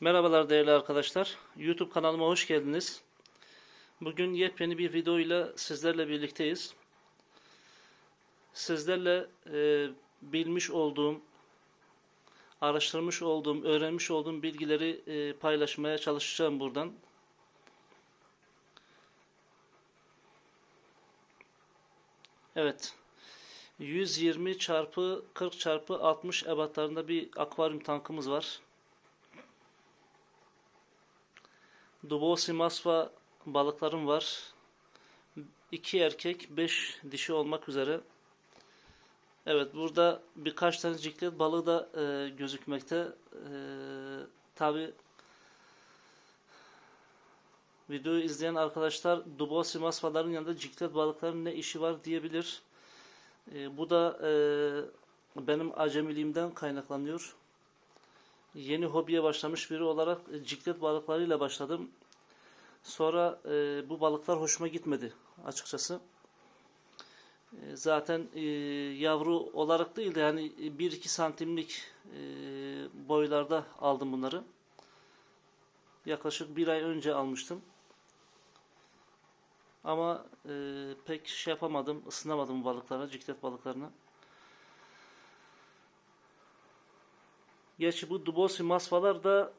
Merhabalar değerli arkadaşlar. YouTube kanalıma hoş geldiniz. Bugün yepyeni bir video ile sizlerle birlikteyiz. Sizlerle e, bilmiş olduğum, araştırmış olduğum, öğrenmiş olduğum bilgileri e, paylaşmaya çalışacağım buradan. Evet. 120 çarpı 40 çarpı 60 ebatlarında bir akvaryum tankımız var. Dubosi masva balıklarım var. 2 erkek, 5 dişi olmak üzere. Evet burada birkaç tane ciklet balığı da e, gözükmekte. E, Tabi videoyu izleyen arkadaşlar Dubosi masvaların yanında ciklet balıkların ne işi var diyebilir. E, bu da e, benim acemiliğimden kaynaklanıyor yeni hobiye başlamış biri olarak e, ciklet balıklarıyla başladım. Sonra e, bu balıklar hoşuma gitmedi açıkçası. E, zaten e, yavru olarak değil de yani 1-2 santimlik e, boylarda aldım bunları. Yaklaşık bir ay önce almıştım. Ama e, pek şey yapamadım, ısınamadım balıklara, ciklet balıklarına. Gerçi bu Dubosi masvalar da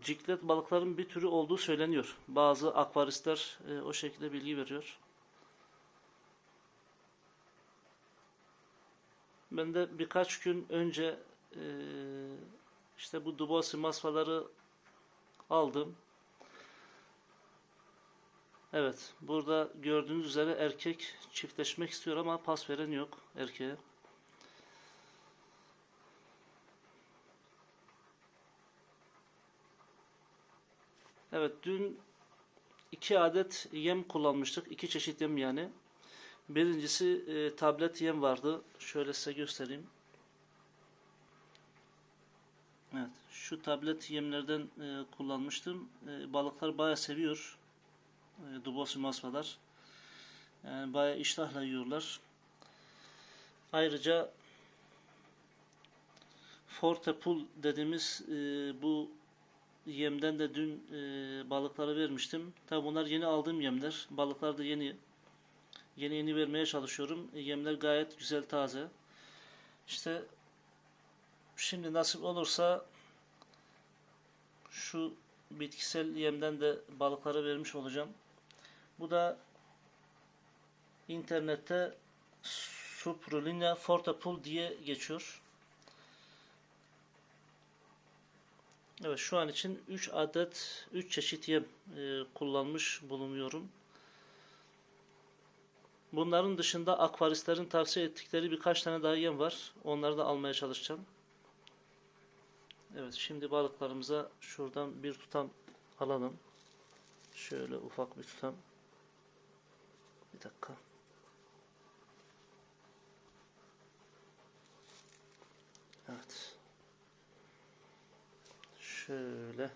ciklet balıkların bir türü olduğu söyleniyor. Bazı akvaristler e, o şekilde bilgi veriyor. Ben de birkaç gün önce e, işte bu Dubosi masvaları aldım. Evet, burada gördüğünüz üzere erkek çiftleşmek istiyor ama pas veren yok erkeğe. Evet dün iki adet yem kullanmıştık. iki çeşit yem yani. Birincisi e, tablet yem vardı. Şöyle size göstereyim. Evet, şu tablet yemlerden e, kullanmıştım. E, balıklar bayağı seviyor. E, Dubosi masvalar. Yani bayağı iştahla yiyorlar. Ayrıca Forte Pool dediğimiz e, bu yemden de dün e, balıklara vermiştim. Tabi bunlar yeni aldığım yemler. Balıklar da yeni yeni yeni vermeye çalışıyorum. E, yemler gayet güzel taze. İşte şimdi nasip olursa şu bitkisel yemden de balıklara vermiş olacağım. Bu da internette Suprulina Fortapul diye geçiyor. Evet şu an için 3 adet 3 çeşit yem e, kullanmış bulunuyorum. Bunların dışında akvaristlerin tavsiye ettikleri birkaç tane daha yem var. Onları da almaya çalışacağım. Evet şimdi balıklarımıza şuradan bir tutam alalım. Şöyle ufak bir tutam. Bir dakika. Evet. Şöyle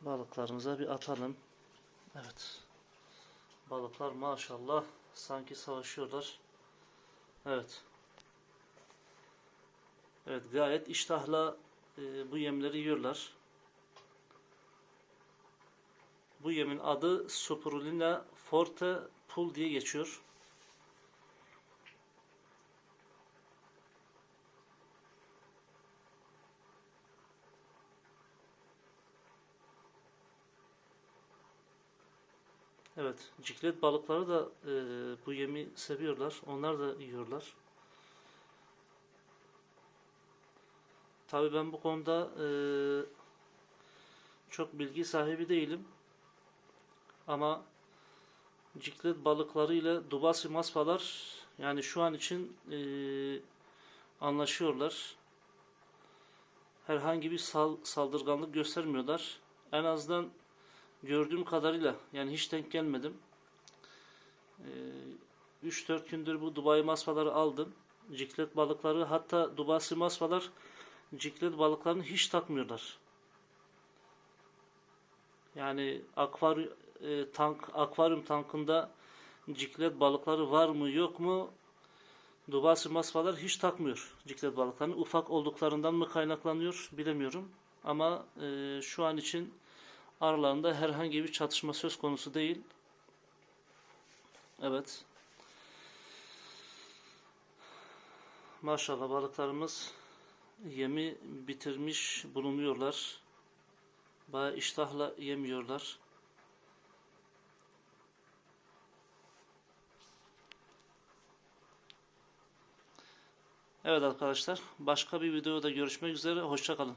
balıklarımıza bir atalım. Evet. Balıklar maşallah sanki savaşıyorlar. Evet. Evet gayet iştahla e, bu yemleri yiyorlar. Bu yemin adı Spirulina forte pul diye geçiyor. Evet, ciklet balıkları da e, bu yemi seviyorlar. Onlar da yiyorlar. Tabii ben bu konuda e, çok bilgi sahibi değilim. Ama ciklet balıkları ile dubasi maspalar yani şu an için e, anlaşıyorlar. Herhangi bir sal, saldırganlık göstermiyorlar. En azından gördüğüm kadarıyla yani hiç denk gelmedim. Ee, 3-4 gündür bu Dubai masvaları aldım. Ciklet balıkları hatta Dubasi masvalar ciklet balıklarını hiç takmıyorlar. Yani akvaryum e, tank akvaryum tankında ciklet balıkları var mı yok mu Dubasi masvalar hiç takmıyor ciklet balıklarını. Ufak olduklarından mı kaynaklanıyor bilemiyorum. Ama e, şu an için aralarında herhangi bir çatışma söz konusu değil. Evet. Maşallah balıklarımız yemi bitirmiş bulunuyorlar. Bayağı iştahla yemiyorlar. Evet arkadaşlar, başka bir videoda görüşmek üzere. Hoşça kalın.